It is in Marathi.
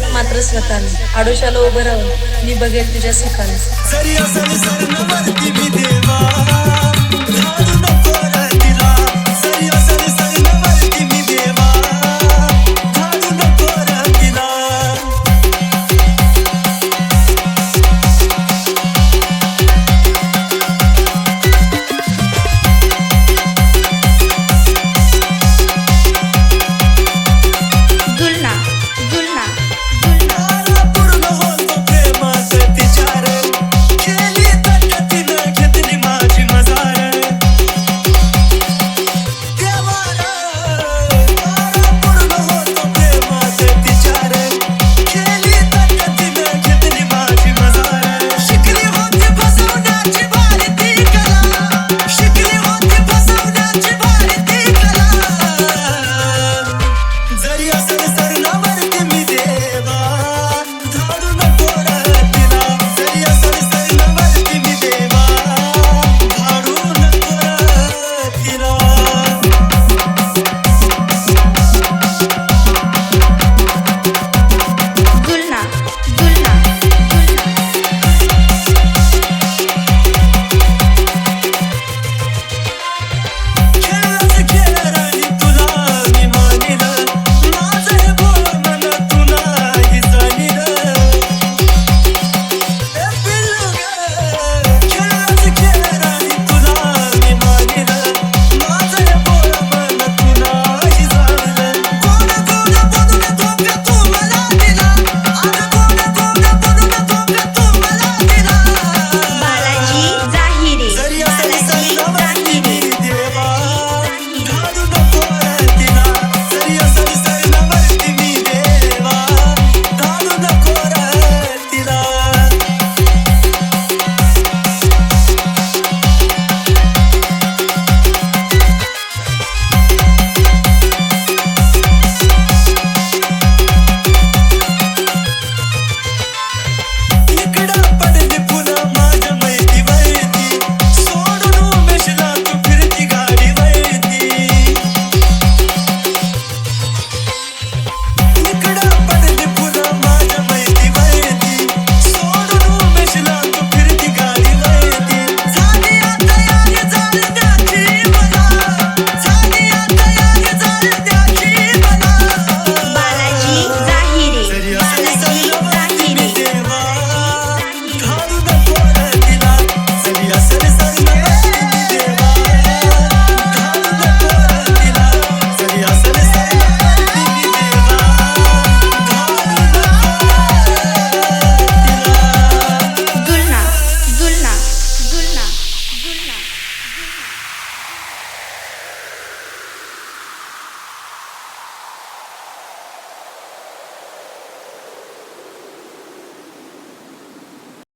राहा मात्र स्वतःला आडोशाला उभं राहून मी बघेल तुझ्या सुखाने.